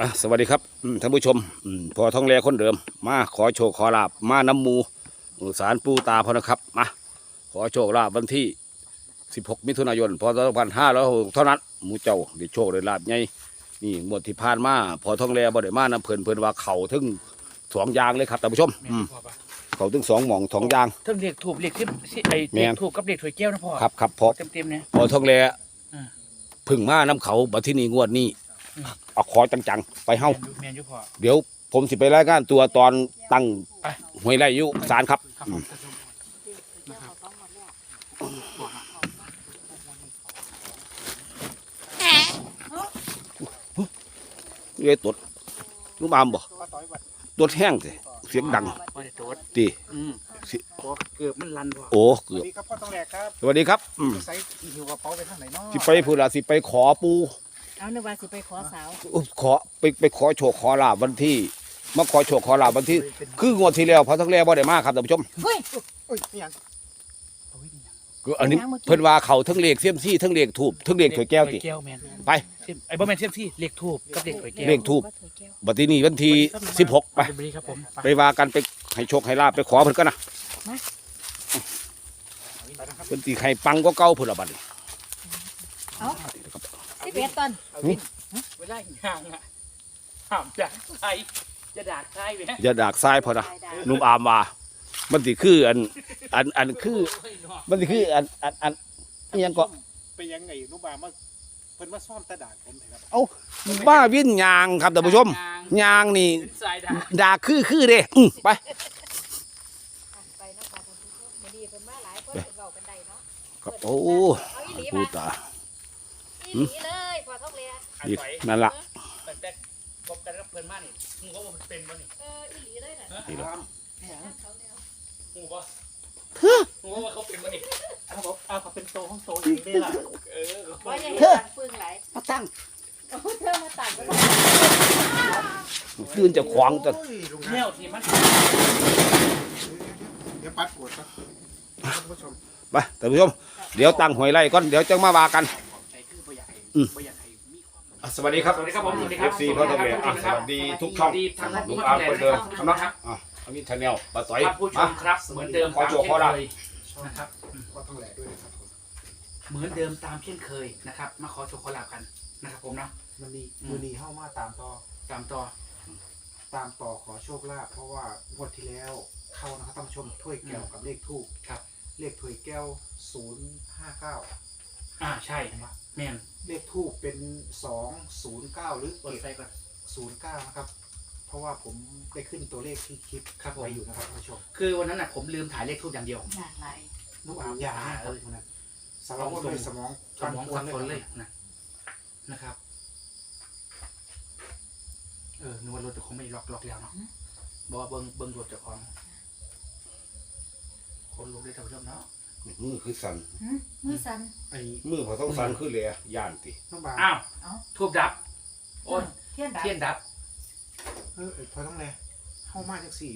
อะสวัสดีครับอืมท่านผู้ชมอืมพอท้องแรคนเดิม มาขอโชคขอลาบมาน้ำหมูสารปูตาพอนะครับมาขอโชคลาบวันที่ 16 มิถุนายนพศ2566เท่านั้นหมูเจ้าได้โชคได้ลาบไงนี่งวดที่ผ่านมาพอท้องแรบ่ได้มาน้ำเพลินเพลินว่าเขาถึงสองอยางเลยครับท่านผู้ชมอืมเขาถึงสองหม่องสองอยางเทั้งเด็กถูกเด็กที่ไอแม่เด็กนถูกกับเด็กถวยแก้วนะพ่อครับครับพอเต็มเต็มๆเนี่ยพอท้องแรอ่าพึ่งมาน้ำเขาบัดที่นี่งวดนี้อืม เอาขอจังๆ ไปเฮ้าแมนอยูพ่อเดี๋ยวผมสิไปรายงานตัวตอนตั้งไปหวยไร่อยุสารครับครับอืผมมเอ้ยตดลูกบามบ่ตดแห้งสิเสียงดังพ่อจะโดดตีอืมสิพอเกือบมันลันพ่อโอ้สเกือบวัสดีครับพ่อต้องแหลกครับสวัสดีครับอืมใส่หิวกระเป๋าไปทางไหนเนาะสิไปพูดละสิไปขอปู เอานึกว่าสิไปขอสาวอุ๊ยขอไปไปขอโชคขอลาบวันที่ มาขอโชคขอลาบวันที่ คืองวดที่แล้วพอทั้งแรกบ่ได้มาครับท่านผู้ชมเฮ้ย โอ้ยนี่ยังคืออันนี้ยังเมื่อกี้เพิ่นว่าเขาทั้งเลขเสียมซี่ทั้งเลขทูบทั้งเลขถวยแก้วติถยแก้วแมนไปไอ้บ่แมนเทียมที่เล็กถูกกับเด็กถวยแก้วเลข ทูบก็ถวยแก้วบัดที่นี่วันที่16ไปสวัสดีครับผมไปว่ากันไปให้โชคให้ลาบไปขอเพิ่นกันนะเพิ่นสิให้ปังก็เก่าพุ่นละบัดนี้ สิบเอ็ดตอนเวลาห่างอะห้ามด่าใครจะด่าใครไปฮะอย่าดากซ้ายพอนะหนุ่มอามว่ามันสิคืออัน อันอันคือมันสิคืออันอันอันอิหยังก็ไปยังไงนุบามาเพิ่นมาซ่อมตะดาดผมเลยครับบ้าวิ่นยางครับท่านผู้ชมยางนี่สายด่าดากคือคือเด้อื้อไปไปเนาะค่ะท่านผู้ชมมื้อนี้เพิ่นมาหลายคนเพิ่นเว้ากันได้เนาะครับโอ้เอาอีหลีปูมาตาอีหลีเลยพ อท้องเลียอันอีกไหวนั่นล่ะแต่แต่พบกันกับเพื่อนมากนี่มึงเขาบอกมันเป็นวะนี่เอออีหลีเลยน่ะนี่ล่ะเขาแล้วมึงบอกมึงว่าเขาเป็นวะนี่เอาบอกเอาเขาเป็นโตของโตอย่างนี้ได้ล่ะเออว่าอย่าเห็นตังปึ้งหลายมาตั้งโอ้เธอมาตังก็ได้คืนจะขวางจะโอ้ยลุงแนนะวที่มันเดี๋ยวปัดปวดครับท่านผู้ชมไปท่านผู้ชม เดี๋ยวตั้งหวยไล่ก่อน เดี๋ยวจะมาว่ากันใจคือบ่อยากให้อืมบ่ สวัสดีครับสวัสดีครับผมสวัสดีครับ FC พ่อตองแดะสวัสดีทุกช่องดีทางลุงอาร์มคนเดิมคำนับอะคำนี้ชาแนลปาต้อยท่าผู้ชมครับเหมือนเดิมขอจบขอนราชนะครับก็ต้องแหลด้วยนะครับผมเหมือนเดิมตามเช่นเคยนะครับ มาขอโชว์ขอลาบกันนะครับผมนะมันนีมันนีเข้ามาตามต่อตามต่อตามต่อขอโชคลาภเพราะว่างวดที่แล้วเข้านะครับต้องชมถ้วยแก้วกับเลขทูบครับเลขถ้วยแก้วศูนย์ห้าเก้า อ่าใช่ใช่ไหมเนี่ยเลขทูบเป็นสองศูนย์เก้าหรือเก็บใส่ก่อน ศูนย์เก้านะครับ เพราะว่าผมได้ขึ้นตัวเลขที่คลิปครับไว้อยู่นะครับท่านผู้ชมคือวันนั้นน่ะผมลืมถ่ายเลขทูบอย่างเดียวอย่างไรายนุกอามย่างรับคนนั้นสมองตรเสมองสมองสมองเลยนะนะครับ เออนึกว่ารถจะคงไม่ล็อกล็อกแล้วเนาะบอกว่าเบิ้งเบิ้งรถจจ้าของคนลุกได้ท่านผู้ชมเนาะ มือคือสั่นหึมือสั่นไอ้มือพอต้องสั่นคือเลยย่านติน้องบางอ้าวเอ้าทูบดับ โอ้ยเทียนดับเทียนดับเออเออพอต้องแลเข้ามาจังสี่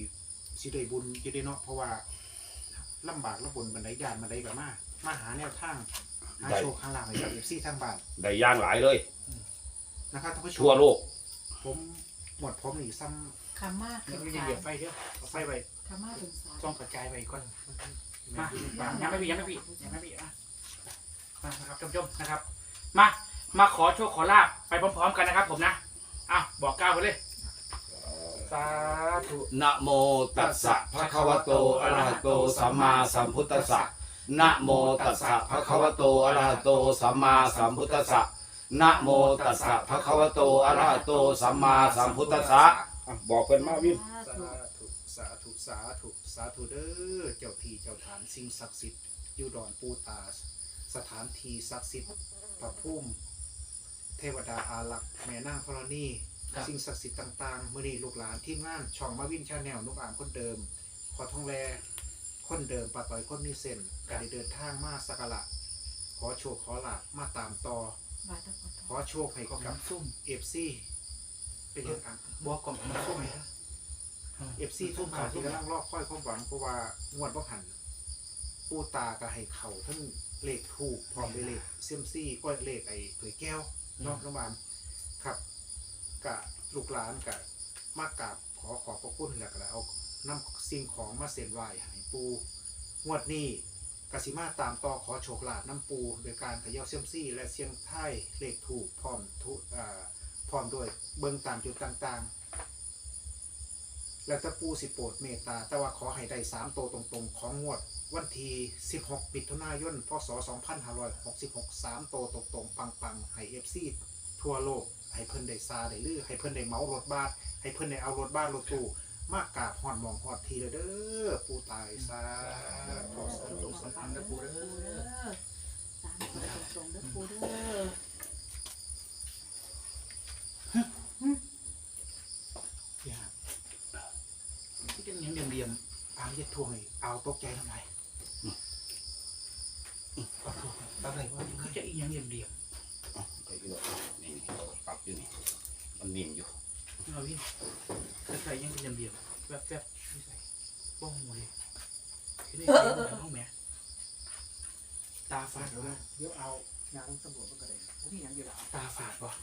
สิได้บุญจะได้เนาะเพราะว่าลำบากลำบนบันไดยานบันไดกับมา มาหาแนวทางหาโชคข้างล่างให้กับเอฟซีทางบ้านได้ย่างหลายเลย นะครับท่านผู้ชมทั่วโลกผมหมดผมนี่ซ้คำมากเดี๋ถึยวงอย่าสาเหยียบไฟเด้อเอาไฟไว้คำมากถึงสามต้องกระจายไปก่อนำ มายังไม่พี่ยังไม่พี่ยังไม่พี่อะมานะครับท่านผู้ชมนะครับ มา มาขอโชคขอลาบไปพร้อมๆกันนะครับ ผมนะอ้าวบอกก้าวไปเลยสาธุนะโมตัสสะภะคะวะโตอะระหะโตสัมมาสัมพุทธัสสะนะโมตัสสะภะคะวะโตอะระหะโตสัมมาสัมพุทธัสสะนะโมตัสสะภะคะวะโตอะระหะโตสัมมาสัมพุทธัสสะอะบอกเพิ่นมาวิน สาธุ สาธุสาธุสาธุสาธุเด้อเจ้าที่เจ้าฐานสิ่งศักดิ์สิทธิ์อยู่ดอนปูตา สถานที่ศักดิ์สิทธิ์พระภูมิเทวดาอารักษ์แม่นางธรณีครับสิ่งศักดิ์สิทธิ์ต่างๆมื่อนี้ลูกหลานทีมงานช่องมาวินชาแนลนุกอามคนเดิม พอท่องแลคนเดิมปาต่อยคนมีเส้นการได้เดินทางมาสักการะขอโชคขอลาบมาตามต่อบาตรพุทธขอโชคให้กล่องกับน้ำซุ่มเอฟซีเป็นเรื่องอะบัวกล่องน้ำซุ่ม เอฟซีทุกข่าวที่กำลังรอคอยความหวังเพราะว่างวดว่าหันปูตาก็ให้เข่าทั้งเลขถูกพร้อมด้วยเลขเซียมซี่ก็เลขไอ้เผยแก้วเนาะน้องบามครับกะลูกหลานกับมากราบขอขอบพระคุณแล้วก็เอานำสิ่งของมาเส้นไหว้ให้ปูงวดนี้กสิมาตามต่อขอโชคลาภน้ำปูโดยการเขย่าเซียมซี่ และเสียงไทายเลขถูกพร้อมทุอ่าพร้อมด้วยเบิ่งตามจุดต่างๆ แล้วแต่ปูสิโปรดเมตตา แต่ว่าขอให้ได้สามโตวตรงๆ ของงวด วันที่16มิถุนายน พศ 2566 3โตวตรงๆ ปังๆ ให้เอฟซีทั่วโลก ให้เพิ่นได้ซาได้ลือ ให้เพิ่นได้เมารถบ้าน ให้เพิ่นได้เอารถบ้านรถตู้ มากราบหอดมองหอดทีเลยเด้อ ปูตายซาขอสาธุสาธุปูเด้อ สามตัวตรงๆเด้อปูเด้อ อย่า ที่จะยังเดียม เอาจะทวงให้เอาตกใจทำไมเอาทวงทำไมวะเขาจะอีกยังเดียมไปอีกแล้วนี่ปรับอยู่นี่มันนิ่มอยู่เอาวินใส่ยังเดียมๆแวบๆไม่ใส่บ้องหัวเลยเห็นได้เห็นในห้องแม่ตาฝาดเดี๋ยวนะเดี๋ยวเอานางตำรวจมันก็ได้พวกนี้ยังอยู่แล้วตาฝาดวะ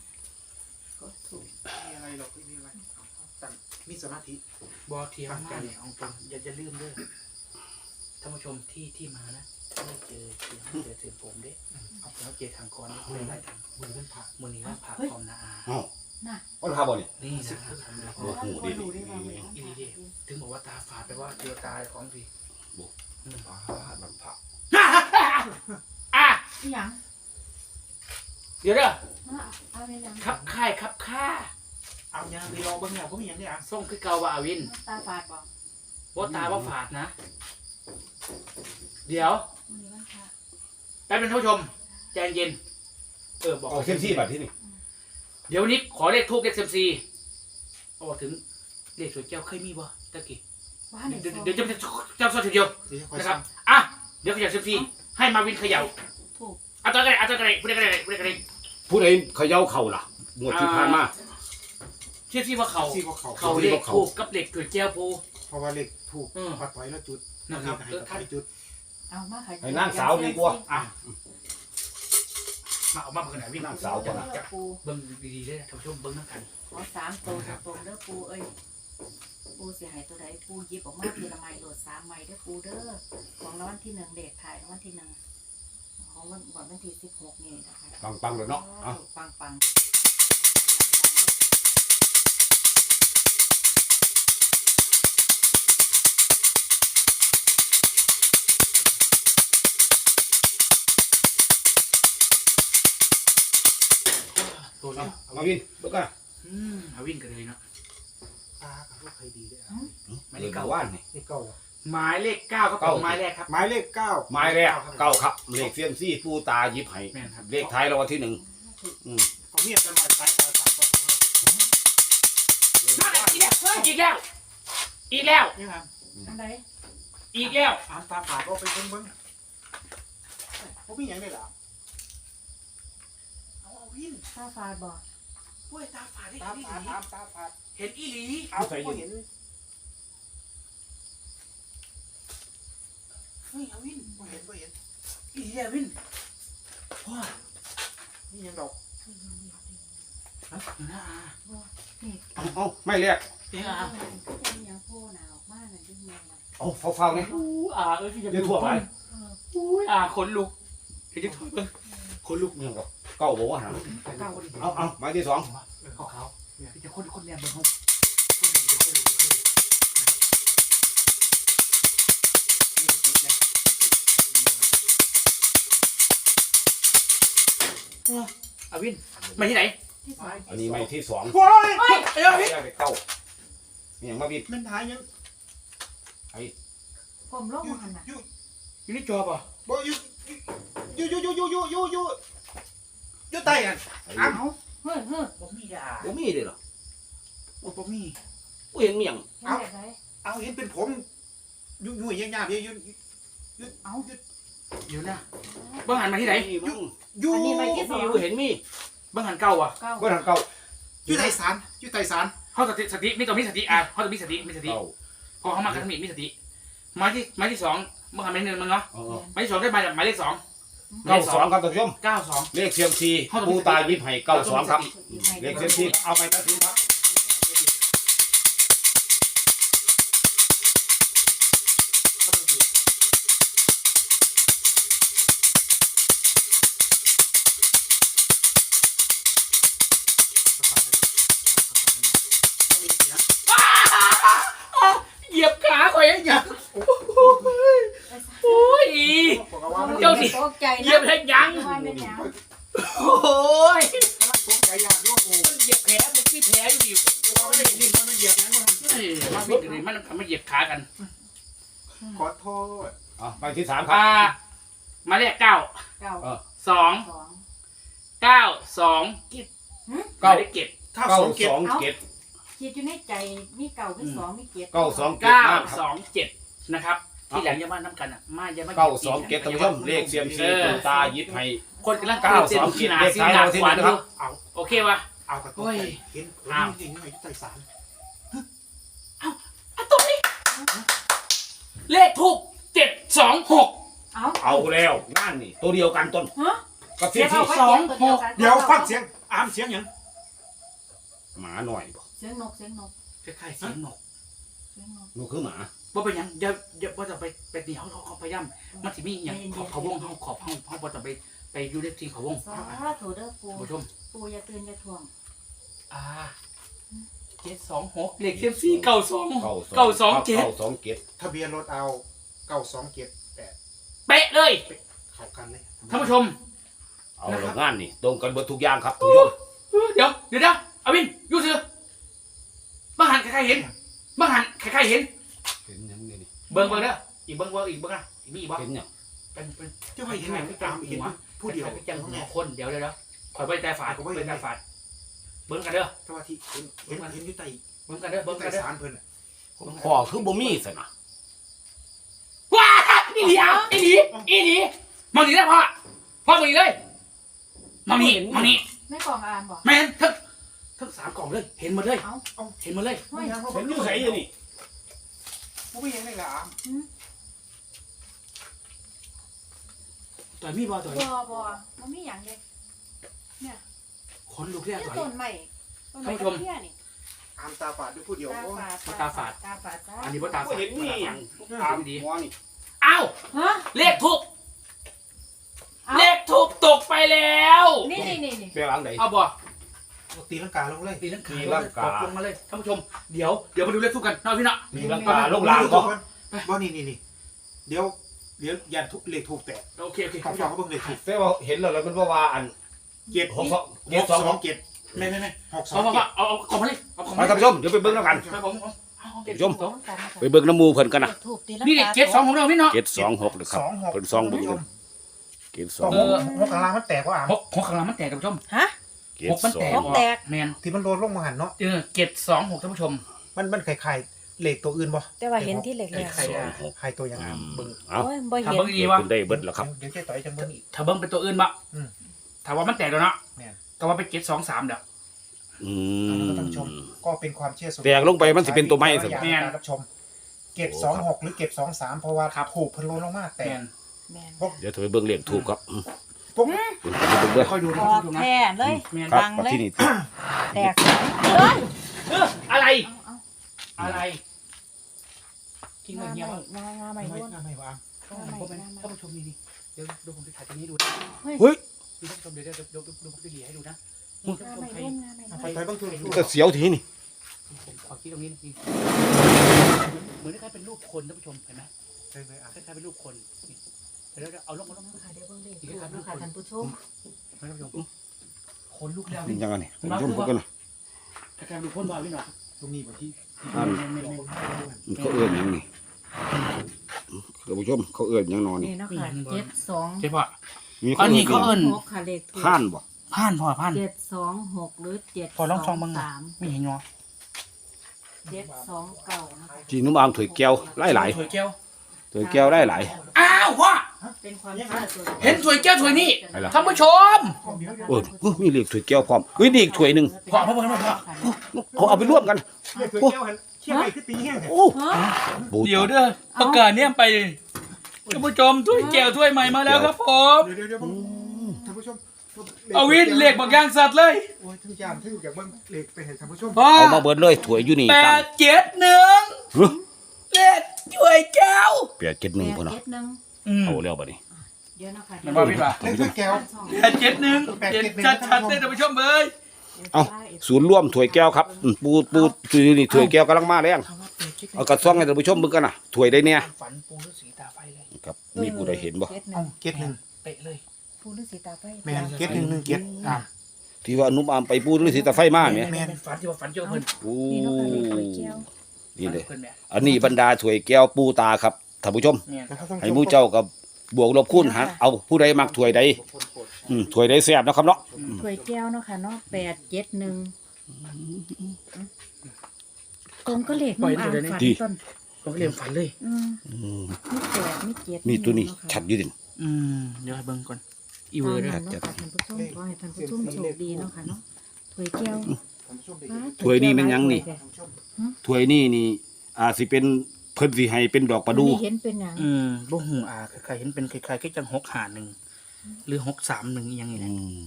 ก็ถูกมีอะไรหรอกไม่มีอะไร ตั้งมีสมาธิ บอเทียมมากเนี่ยเอาตรงอย่าจะลืมเด้อท่านผู้ชมที่ที่มานะไม่เจอเสียงไม่เจอเสียงผมเด้เอาแล้วเจอทางคอนนี่เลยไล่ทางมือมันผักมือนี้ว่าผ่าคอมนะอาอ้าวน่ะว่าพาบ่เนี่ยนี่นะครับทำเลยโอ้โหดีดีดีดีอีดีถึงบอกว่าตาฝาดไปว่าเจอตายของสิอ่ามันผักอะอีหยังเดี๋ยวเด้อมาเอาในหยังครับค่ายครับค่า เอายังไปรอเบิ้งเนี่ยพวกนี้ยังเนี่ยส่งคือเกาว่าอาวินตาฝาดบ่ว่าตาว่าฝาดนะ เดี๋ยวมื้อนี้วันพระแป๊บนึงท่านผู้ชมใจเย็นเออบอก เอาเส้นซี่แบบที่นี่เดี๋ยววันนี้ขอเลขทูบเลขเซมซีโอ้ถึงเลขสวยแก้วเคยมีบ่ตะกี้บ้านเดี๋ยวไหนเดี๋ยวจะจะสอดทีเดียวเดี๋ยวค่อยนะคสั่รับงอะเดี๋ยวเขย่าเซมซีให้มาวินเขย่าถูกเอาตัวกระไรเอาตัวกระไรพูดกระไรพูดกระไรผู้ใดเขย่าเข่าล่ะงวดที่ผ่านมา เชื่อที่ว่าเขาซี่ก็เขาเขาเลขทูบกับเลขสวยแก้วปูเพราะว่าเลขถูกอืมปัดไว้แล้วจุดนะครับให้เออปัดไว้จุดเอามาขายให้นางสาวดีกว่า อะมาเอามาเบิ่งหน่อยวิ่งนางสาวก่อนนะเด้อปูเบิ่งดีๆเลยท่านผู้ชมเบิ่งน้ำกันขอสามตัวตรงๆเด้อปูเอ้ยปูสิให้ตัวใดปูหยิบออกมาทีละไม้โหลดสามไม้เด้อปูเด้อของรางวัลที่หนึ่งเด็กถ่ายรางวัลที่หนึ่งของวันวันที่สิบหกนี่นะคะปังปังๆเลยเนาะเอาปังปัง ตัวเอานี้เอามาวินเบิกกันอืมเอาวิ่งกันเลยเนาะตากับลูกเคยดีด้วยอะหมายเลขเก้าว่านนี่นี่เก้าอะหมายเลขเก้าครับผมเก้าหมายแรกครับ หมายเลขเก้าไม้แรกเก้าครับเลขเซียมซี่ผู้ตาหยิบให้แม่นครับ เลขท้ายรางวัลที่หนึ่งอืมเอาเมียจะมาสายตาสามคนมาอีกแล้วอีกแล้ว อีกแล้ว นี่ครับอันใดอีกแล้วอ่านตาฝาดก็ไปเบิ้งเบิ้งพวกพี่ยังได้หรอ เอาเอาวินตาฝาดบ่กล้วยตาฝาดได้ตาเห็นอีฝาดหลีตามตาฝาดเห็นอีหลีเอาก็เห็นเฮ้ยเอาวินก็เห็นก็เห็นอีหลีอะวินว้านี่ยังดอกฮะอยู่หน้าอานี่เอาเอาไม่แรกเดี๋ยวอาเป็นยังโพหนาวมากเลยที่เมืองน่ะเอาเฝ้าๆนี่อู้อาเอ้ยพี่จะเดี๋ยวทั่วไปเอออู้อาขนลุกเดี๋ยวจะทั่วเบิ่ งขนลุกนี่กับเก้าบอกว่าหาเก้าคนดีเอาเอาไม้ที่สองเขาเขาพี่จะคนคนแนมเบิ่งห้องคนเดียวคนเดียวคนเดียวอาวินมาที่ไหนที่สองอันนี้ไม้ที่สองว้ายเฮ้ยเดี๋ยวไม้พี่แรกเก้านี่ยังมาบิดมันทายยังผมโลกมันน่ะอยู่อยู่ในจอป่ะบ่อยู่ อยู่อยู่อยู่อยู่อยู่อยู่อยู่อยู่ใต้กันเอาเฮ้ยเฮ้ยบ่มีด่าบ่มีเลยเหรอโอ้บ่มีบ่เห็นเมียงเห็นแบบไหนเอาเห็นเป็นผมอยู่อยู่ยังยากอยู่อยู่เอาเดี๋ยวนะบังหันมาที่ไหนมีมั้งอยู่อันนี้ไม่คิดมีบ่เห็นมีบังหันเก่าอะเก้าบ่ทางเก้าอยู่ใต้ศาลอยู่ใต้ศาลเขาสติสติไม่ต้องมีสติอะเขาต้องมีสติมีสติเก้าพอเขามากันมีมีสติไม้ที่ไม้ที่สองบังหันไม้หนึ่งมันเนาะเออไม้ที่สองได้มาจากหมายเลขสอง เก้าสองครับท่านผู้ชมเก้าสอง เลขเซียมซีปูตายวิบไห่เก้าสองครับเลขเซียมซีเอาไปตัดสินครับเหยียบขาข่อยไอ้หยา เจ้าสิตกใจเหยียบให้ยัง ว่าเป็นหยังโอ้ยตกใจอยากด้วยโอ้มันเหยียบแผลมันขี้แผลอยู่ดิว่าไม่ได้ยินมันเหยียบนั้นมันเฮ้ยมาวิ่งกันเลยมันมันเหยียบขากันขอโทษเอาไปที่สามครับ อ่ามาเลขเก้าเก้าเออสองสองเก้าสองกิบเก้า ไม่ได้เก็บ ถ้าเก้าสองเก็บสองเจ็ดคิดอยู่ในใจมีเก่ามีสองมีเจ็ดเก้าสองเจ็ดเก้าครับสองเจ็ดนะครับ ที่หลังอย่ามาน้ำกันอะมาอย่ามาเก้าสองเจ็ดท่านผู้ชมเลขเซียมซีปูตายิบให้คนกำลังเก้าสองที่นาเลขซีท้ายนาเราที่ขวานหนึ่งนะครับเอาโอเควะเอากระตุ้นเห็นคนจริงๆหน่อยใจสารอะตัวนี้เลขถูกเจ็ดสองหกเอาเอาแล้วงานนี่ตัวเดียวกันต้นฮะกับเจ็ที่ดที่สองหกเดี๋ยวฟังเสียงอามเสียงยังหมาหน่อยบ่เสียงนกเสียงนกคล้ายๆเสียงนกเสียงนกหนูคือหมา ว่าเป็นหยังอย่าอย่าว่าจะไปไปเหนียวเขาเขาพยายามมันสิมีอย่างขอบเขาวงเขาขอบเขาเขาว่าจะไปไปอยูเล็กทีเขาวงสาธุเด้อปูผู้ชมปูอย่าตื่นอย่าถ่วงอ่าเจ็ดสองหกเลขเซียมซีเก้าสองเก้าเก้าสองเจ็ดเก้าสองเจ็ดทะเบียนรถเอาเก้าสองเจ็ดแปดเป๊ะเลยเข้ากันเลยท่านผู้ชม เอาแล้วงานนี่ตรงกันเบิดทุกอย่างครับท่านผู้ชมเดี๋ยวเดี๋ยวเดี๋ยวอาวินอยูเสือบังหันใครๆเห็นบังหันใครๆเห็นเห็นยังไงนี่ เบิ้งเบิ้งเด้ออีกเบิ้งเบิ้งอีกเบิ้งอะอีกมีอีกบ้างเห็นยังเป็นเป็นเจ้าไม่เห็นไหมตามเห็นผู้เดียวเป็นจังหัวคนเดี๋ยวเดี๋ยวเดี๋ยวคอยไปแต่ฝาดไปแต่ฝาดเบิ้งกันเด้อสวัสดีเห็นเห็นเห็นอยู่ใต้เบิ้งกันเด้อเบิ้เบิ้งงใต้กันเด้อสารเพิ่นพ่อคือบ่มีสนะว้าอีหลีอะอีหลีอีหลีมองนี่ได้พ่อพ่อมองนี่เลยมองนี่มองนี่ไม่กล่องอ่านบอกแม่นทั้งทั้งสามกล่องเลย เห็นหมดเลยเอาเอาเห็นหมดเลยเฮ้ยเห็นอยู่ไสอยู่นี่ ผู้ไม่เห็นเลยเหรออามต่อยมีบอต่อยบัวบัวมันมีอย่างเด็กขนลุกเรียกนี่ต่อย ต้นใหม่ต้นใหม่ท่านผู้ชมเพี้ยนี่อามตาฝาดด้วยผู้เดียวตาโอ้ฝาดตาฝาด ตาฝาดจ้าอันนี้ว่าตาบ่ฝาดเห็นนี่หยังตาดีหัวนี่อ้าวฮะเลขถูกเอาเลขถูกตกไปแล้ว นี่นี่นี่นี่ไปวางไหนเอาบ่ ตีลังกาลงเลยตีลังกาตีลังกา ตกลงมาเลยท่านผู้ชมเดี๋ยวเดี๋ยวมาดูเลขถูกกันเนาะพี่เนาะมีลังกาลงลางก็บ่นี่นี่นี่เดี๋ยวเดี๋ยวยันทุกเลขถูกแตกโอเคโอเคข้าพเจ้าก็เบิ่งเลขถูกแต่ว่าเห็นแล้วแล้วมันว่าว่าอันเจ็ดหกสองเจ็เจ็ดดสสอองงสองเจ็ดไม่ไม่ไม่หกสอเอางเอาเจ็ดเอาเอาของมาเลยเอาของมามาท่านผู้ชมเดี๋ยวไปเบิ่งแล้วกันครับผมเอาเอาเอาท่านผู้ชมสองกันนะคะไปเบิ่งน้ำมูเพิ่นกันนะถูกตีลังนี่เด็กกาเจ็ดสองของเราพี่เนาะเจ็ดสองหกนะครับสองหกเพิ่นสองเบิ่งเลยเจ็ดสสอองงหหกกหกกลางมันแตกว่าอามหกหกข้างหลังมันแตกท่านผู้ชมฮะ เจ็ดหกมันสอแตงกหกแตก แมนที่มันโดนลงมาหันเนาะเออเจ็ดสองหกท่านผู้ชม มันมันคล้ายๆเลขตัวอื่นบ่แต่ว่าเห็นที่เหล็กเลยใครสองหกคล้ายตัวอย่างอามเบิ่งเอ้าโอ้ยบ่ถ้าเห็นเบิ้งดีเดี๋ยววะคุณได้เบิดแล้วครับ เดี๋ยวเจ๊ต่อยจังเบิ่งอีก ถ้าเบิ้งเป็นตัวอื่นบะอืมถ้าว่ามันแตกแล้วเนาะแม่น ก็ว่าเป็นเจ็ดสองสามเด้อ อืมท่านผู้ชมก็เป็นความเชื่อส่วนแตกลงไปมันสิเป็นตัวไม้สิ แม่น รับชม เก็บสองหกหรือเก็บสองสามเพราะว่าถูกเพิ่นโลนลงมาแต่แมน แม่น เดี๋ยวเธอไปเบิ่งเลขถูกครับ อืมปุ๊บเดี๋ยวไปเบิ่งเด้อค่อยดูนะอค่ออยกดูนะแท้เลยแมนครับดังเลยที่นี่แตกสองเอ้ยเอออะไรเอาเอาอะไรกินหเงิน้านเงี้ยไม่วะหน้าหน้าไม่ไม่ร่วนไม่ว่าผมเป็นท่านผู้ชมนี่นี่เดี๋ยวดูผมจะถ่ายตรงนี้ดูเฮ้ยดูท่านผู้ชมเดี๋ยวเดี๋ยวเดี๋ยวดูดูผมจะเหลียให้ดูนะหน้าไม่ร่วนหน้าไม่ร่ไปวนไปบางทีก็เสียวทีนี่ผมขอคิดตรงนี้นี่เหมือนคล้ายๆเป็นรูปคนท่านผู้ชมเห็นไหมไปไปอะคล้ายๆเป็นรูปคนนี่ เดี๋ยวเดี๋ยวเอาลงเอาลงเอาลงค่ะเดี๋ยวเบิ่งเลขถูกนะคะท่านผู้ชมท่านผู้ชมคนลุกแล้วนี่ยังไงนี่ผมชมพวกกันนะคล้ายๆเป็นรูปคนว่าพี่หน่อยตรงนี้บางทีอันไม่ไม่ไม่เขาเอื้อนหยังนี่ท่านผู้ชมเขาเอื้อนหยังนอนนี่นี่เนาะค่ะเจ็ดสองเจ๊พ่อ มีอันนี้เขาเอิ้น หกค่ะเลขถูกผ่านบ่ผ่านพ่อผ่าน เจ็ดสองหกหรือเจ็ดพอลองฟังบ้างนะสามไม่เห็นเนาะเจ็ดสองเก่านะคะจีนุ่มอามถวยแก้วหลายหลายถวยแก้วๆถวยแก้วได้หลายอ้าวพ่อ เป็นความเชื่อส่วนบุคคลเห็นถวยแก้วถวยนี่ไหนล่ะ ท่านผู้ชมเออเออมีเลขถวยแก้วพร้อมเฮ้ยนี่อีกถวยหนึ่งพ่อพ่อพ่อพ่อพ่อเขาเอาไปร่วมกันเชี่ยตัวเกี้ยวหันเชี่ยไปคือตีแห้งโอ้ฮะบูเดี๋ยวเด้อประกาศเนี่ยไปท่านผู้ชมถ้วยแก้วถ้วยใหม่มาแล้วครับผม เดี๋ยวเดี๋ยวเดี๋ยวท่านผู้ชมเอาวินเหล็กบักยางสัตว์เลยโอ้ยทุกอย่างที่อยากเบิ่งเลขไปเห็นท่านผู้ชมพ่อเอามาเบิดเลยถวยอยู่นี่แปตั้งดเจ็ดหนึ่งเฮ้ยเลขถ้วยแก้วแปดเจ็ดหนึ่งแปพุ่นดเนาะเจ็ดหนึ่ง อืมเอาแล้วบัดนี้เดี๋ยวนะคะมันว่าพี่ป่ะเลขตัวแก้วแปดเจ็ดหนึ่งเจ็ดชัดชัดๆเลยท่านผู้ชมเอ้ยเอาศูนย์ร่วมถวยแก้วครับอืมปูปูอยู่นี่ถวยแก้วกำลังมาแรงเขาว่าแปดเอากระซ่องให้ท่านผู้ชมเบิ่งกันน่ะถวยได้เนี่ยฝันปูฤาษีตาไฟเลยครับมีผู้ใดเห็นบ่เจ็ดหนึ่เอ้างเก็ดหนึ่งเป๊ะเลยปูฤาษีตาไฟแม่นเก็ดหนึ่งหนึ่งเก็ดอ่าที่ว่านุ่มอามไปปูฤาษีตาไฟมาเนี่ยแม่นฝันที่ว่าฝันเจ้าเพิ่นโอ้นี่เนาะค่ะเลขถ้วยแก้วนี่เลย เพิ่นแม่อันนี้บรรดาถวยแก้วปูตาครับ ท่านผู้ชมแม่นนะครับท่านให้หผู้มู่ชมเจ้ากับบวกลบคูณหารเอาผู้ใดมักถวยใดอืมถวยใดแซ่บเนาะครับเนาะถ้วยแก้วเนาะค่ะเนาะแปดเจ็ดหนึ่งตรงก็เลขน้ำอ่างฝันต้นผมก็เรียนฝันเลย อืมอืมมีแปดมีเจ็ดนี่ตัวนี้เาะค่ะชัดอยู่ดิ อืมเดี๋ยวให้เบิ่งก่อนอีเวอร์ตานะมนั้นเนาะค่ะท่านผู้ชมขอให้ท่านผู้ชมโชคดีเนาะค่ะเนาะถ้วยแก้วท่านผู้ชมได้ฟ้าถ้วยนี่มันยังนี่ท่านผู้ชมถวยนี่นี่อาจสิเป็นเพิ่นสิให้เป็นดอกประดูนี่เห็นเป็นอย่างอืมบ่หูอ่าคล้ายๆเห็นเป็นคล้ายๆคือจังหกหาหนึ่งหรือหกสามหนึ่งอหยังนี่อืนะม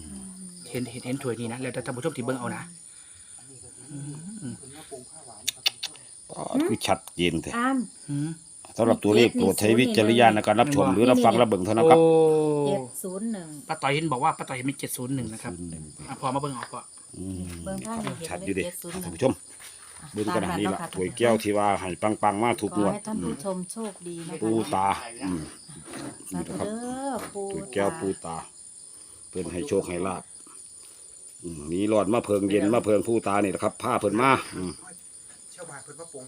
เห็นเห็นเห็นถ้วยนี้นะแล้วแต่ท่านผู้ชมที่เบิ่งเอานะอ๋อคือชัดเจนแท้อ้าม อืมสำหรับตัวเลขโปรดใช้วิจารณญาณในการรับชมหรือรับฟังรับเบิ่งเท่านั้นครับโอ้เจ็ดศูนย์หนึ่งป้าต่อยเห็นบอกว่าป้าต่อยเห็นเป็นเจ็ดศูนย์หนึ่งนะครับอะพอมาเบิ่งเอาก็อืมเบิ่งท่านี่เห็นชัดอเลยู่ขเดิเจ็ดศูนย์หท่านึ่นงผู้ชม เบิ่งกันนะนี่ล่ะตามนั้นเนาะค่ะถวยแก้วที่ว่าให้ปังๆมาทุกขงอวดให้ท่านอืผู้มชมโชคดีนะคะปูตาอืม สาธุเด้อปูถวยแก้วปูตา เพิ่นให้โชคให้ลาบอืมมีรอดมาเพิงเย็นมาเพิงผู้ตานี่แหละครับผ้าเพิ่นมาอืมชาวบ้านเพิ่นมาปลูก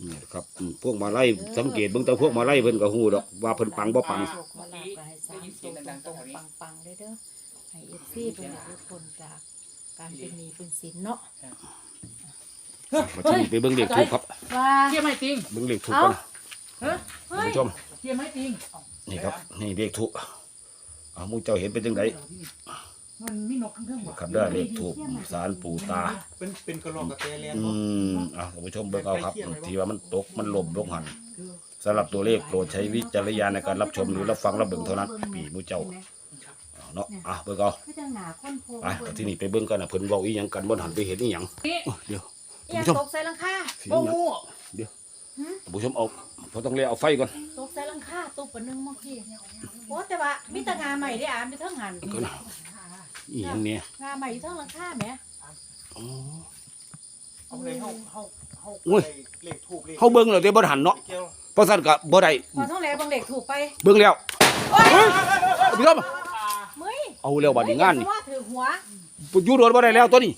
นี่แหละครับอืมพวกมาไล่สังเกตเบิ่งแต่พวกมาไล่เพิ่นก็ฮู้ดอกว่าเพิ่นปังบ่ปัง โชคมาลาบก็ให้สามตัวตรงๆปังๆเลยเด้อให้เอฟซีเป็นทุกคนจากการเป็นหนี้เป็นสินเนาะ มาที่นี่ไปเบิ่งเลขทูปครับว่าเทียบไม่จริงเบิ่งเลขทูปกันเฮ้ยท่านผู้ชมเทียบไม่จริงนี่ครับนี่เลขทูปเอาหมู่เจ้าเห็นเป็นจังไดมันมีนกข้างเครื่องบ่ครับเด้อเลขทูปสารปู่ตา เป็นเป็นกระรอกกระแตแลนอืบ่มอะท่านผู้ชมเบิ่งเอาครับที่ว่ามันตกมันหล่มลงหันสำหรับตัวเลขโปรดใช้วิจารณญาณในการรับชมหรือรับฟังรับเบิ่งเท่านั้นปีหมู่เจ้าเอาเนาะอะเบิ่งเอาคือจังหนาคนโพไปเอาที่นี่ไปเบิ่งกันนะเพิ่นเว้าอีหยังกันบ่หันไปเห็นอีหยังนี่โอ้ยเดี๋ยว อยากตกใส่หลังคาสิโอ้หยังโหท่านผู้ชมเอาเพราะต้องเรียกเอาไฟก่อนตกใส่หลังคาตุบปะนึงเมื่อกี้โอ้แต่ว่ามีแต่งาใหม่ได้อะมีเทั้งหันก่อนอีหยังเนี่ยงาใหม่อยู่เทั้งหลังคาแหมอ๋อ เอาเลยเฮาเฮาเฮาโอ้ย เลขทูบเลขเฮาเบิ่งแล้วเดี๋ยวบ่หันเนาะแก้วเพราะซั่นก็บ่ได้พอท้องแหลบางเหล็กถูกไปเบิ่งแล้วเฮ้ยท่านผู้ชมเมื่อยเอาแล้วบัดนี้งานนี่เพราะว่าถือหัวอยู่โดนบ่ได้แล้วตัวนี้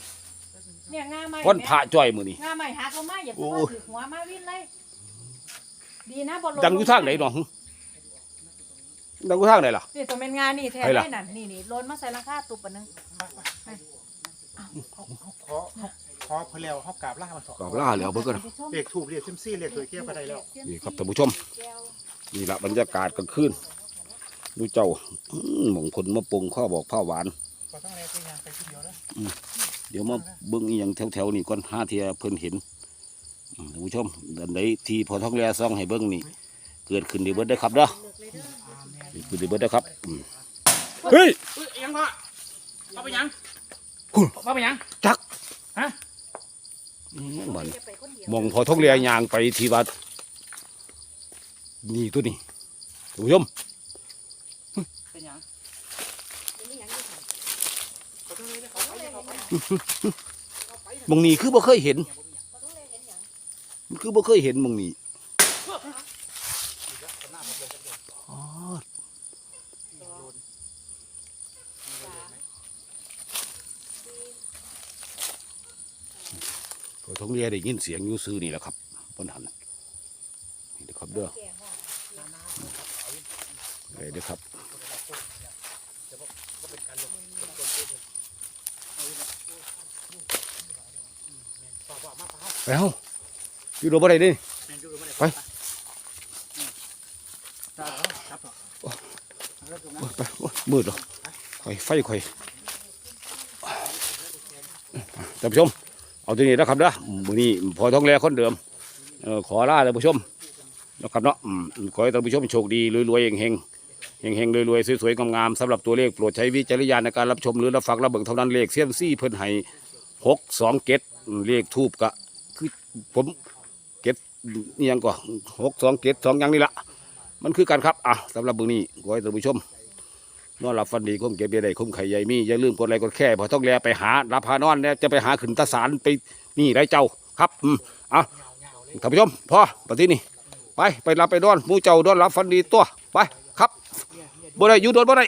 เนี่ยงาใหม่วันพระจ้อยมื้อนี้งาใหม่หาเขามาอย่าเพโอ้ราะว่าถือหัวมาวิ่นเลย ดีนะบอลดังอยู่ทางไหนเนาะหึดังอยู่ทางไหนล่ะนี่ตัวเป็นงานนี่แทนใครล่ะได้นั่นนี่นี่โลนมาใส่หลังคาตุบปะนึงเฮาเฮาขอเฮาขอเพิ่นแล้วเฮากราบลามันเถอะกราบลาแล้วเบิ่งกันนะเลขทูบเลขเซยมซี่เลขถวยแก้วก็ได้แล้วนี่ครับท่านผู้ชมนี่ละบรรยากาศกลางคืนดูเจ้าอื้อหม่องผลมะปรุงข้าวบอกผ้าหวานก็ต้องแลไปยางไปทีเดียวนะเดี๋ยวมาเบิ่งอีหยังแถวๆนี่ก่อนห้าเทียเพิ่นเห็นอืมท่านผู้ชมอันใดที่พอท้องแลซ่องให้เบิ่งนี่ เกิดขึ้นดีเบิดได้อครับเด้อเกิดขึ้นดีเบิดได้อครับอืมเฮ้ยเอ้ยยังพ่อเอาไปยังคุณเอาไปยัง จักฮะอืมมันมองพอท้องแลยางไปที่ว่านี่ตัวนี้ท่านผู้ชมเป็นยัง มองนี้คือบ่เคยเห็น มันคือบ่เคยเห็นหมองนี้อ๋อพอท้องเรียได้ยินเสียงอยูซื้อนี่แหละครับบนหันนี่เด้อครับเด้อเลยเด้อครับ ไปเฮาอยู่โดบ่ได้ดิไหมไปไปมืดเหรอข่อยไฟข่อยท่านผู้ชม เอาตัวนี้นะครับนะมือนี้พอท้องแลคนเดิมเอ่อขอลาท่านผู้ชมนะครับเนาะขอให้ท่านผู้ชมโชคดีรวยๆเฮงๆเฮงๆรวยๆสวยๆงามๆสำหรับตัวเลขโปรดใช้วิจารณญาณในการรับชมหรือรับฟังรับเบิ่งเท่านั้นเลขเซียมซี่เพิ่นให้หกสองเกตเลขทูบกะ ผมเกตนี่ยังก่อหกสองเกตสองย่างนี่ละมันคือการครับอะสำหรับมือนี้ขอให้ท่านผู้ชมนอนหลับฟันดีคุ้มเก็บเบียร์ได้คุ้มไข่ใหญ่มีอย่าลืมกดไลค์กดแค่พอต้องแลไปหารับพานอนเนี่ยจะไปหาขึ้นตาสารไปนี่ไรเจ้าครับอืมอะท่านผู้ชมพอปฏินี่ไปไปรับไปดอนมูเจ้าดอนรับฟันดีตัวไปครับบ่ได้อยู่โดนบ่ได้